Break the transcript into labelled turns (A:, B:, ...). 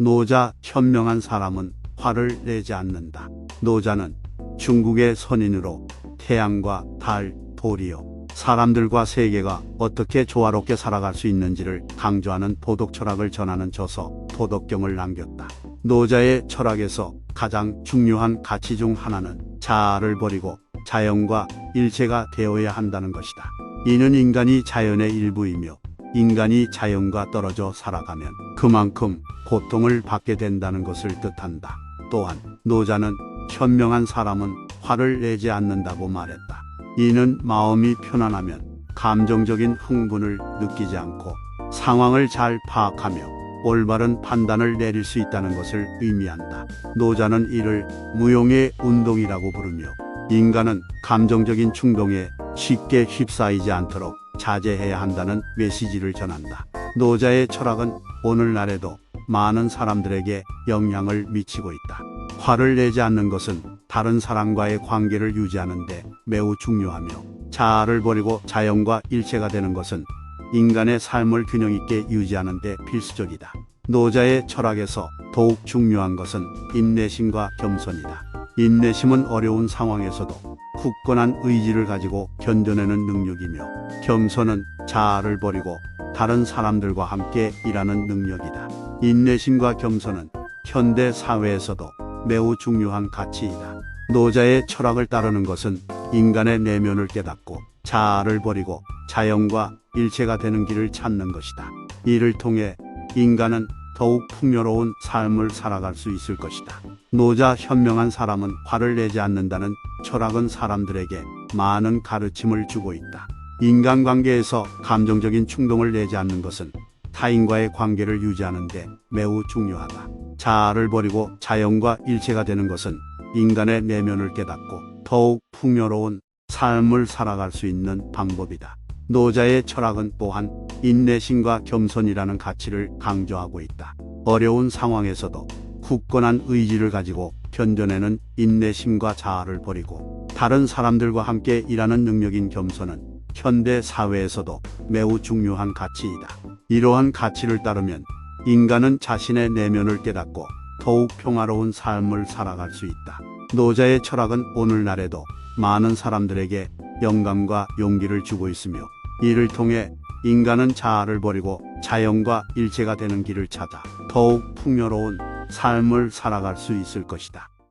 A: 노자 현명한 사람은 화를 내지 않는다. 노자는 중국의 선인으로 태양과 달, 돌이요. 사람들과 세계가 어떻게 조화롭게 살아갈 수 있는지를 강조하는 도덕 철학을 전하는 저서 도덕경을 남겼다. 노자의 철학에서 가장 중요한 가치 중 하나는 자아를 버리고 자연과 일체가 되어야 한다는 것이다. 이는 인간이 자연의 일부이며 인간이 자연과 떨어져 살아가면 그만큼 고통을 받게 된다는 것을 뜻한다. 또한 노자는 현명한 사람은 화를 내지 않는다고 말했다. 이는 마음이 편안하면 감정적인 흥분을 느끼지 않고 상황을 잘 파악하며 올바른 판단을 내릴 수 있다는 것을 의미한다. 노자는 이를 무용의 운동이라고 부르며 인간은 감정적인 충동에 쉽게 휩싸이지 않도록 자제해야 한다는 메시지를 전한다. 노자의 철학은 오늘날에도 많은 사람들에게 영향을 미치고 있다. 화를 내지 않는 것은 다른 사람과의 관계를 유지하는 데 매우 중요하며 자아를 버리고 자연과 일체가 되는 것은 인간의 삶을 균형 있게 유지하는 데 필수적이다. 노자의 철학에서 더욱 중요한 것은 인내심과 겸손이다. 인내심은 어려운 상황에서도 굳건한 의지를 가지고 견뎌내는 능력이며 겸손은 자아를 버리고 다른 사람들과 함께 일하는 능력이다. 인내심과 겸손은 현대 사회에서도 매우 중요한 가치이다. 노자의 철학을 따르는 것은 인간의 내면을 깨닫고 자아를 버리고 자연과 일체가 되는 길을 찾는 것이다. 이를 통해 인간은 더욱 풍요로운 삶을 살아갈 수 있을 것이다. 노자 현명한 사람은 화를 내지 않는다는 철학은 사람들에게 많은 가르침을 주고 있다. 인간관계에서 감정적인 충동을 내지 않는 것은 타인과의 관계를 유지하는 데 매우 중요하다. 자아를 버리고 자연과 일체가 되는 것은 인간의 내면을 깨닫고 더욱 풍요로운 삶을 살아갈 수 있는 방법이다. 노자의 철학은 또한 인내심과 겸손이라는 가치를 강조하고 있다. 어려운 상황에서도 굳건한 의지를 가지고 견뎌내는 인내심과 자아를 버리고 다른 사람들과 함께 일하는 능력인 겸손은 현대 사회에서도 매우 중요한 가치이다. 이러한 가치를 따르면 인간은 자신의 내면을 깨닫고 더욱 평화로운 삶을 살아갈 수 있다. 노자의 철학은 오늘날에도 많은 사람들에게 영감과 용기를 주고 있으며 이를 통해 인간은 자아를 버리고 자연과 일체가 되는 길을 찾아 더욱 풍요로운 삶을 살아갈 수 있을 것이다.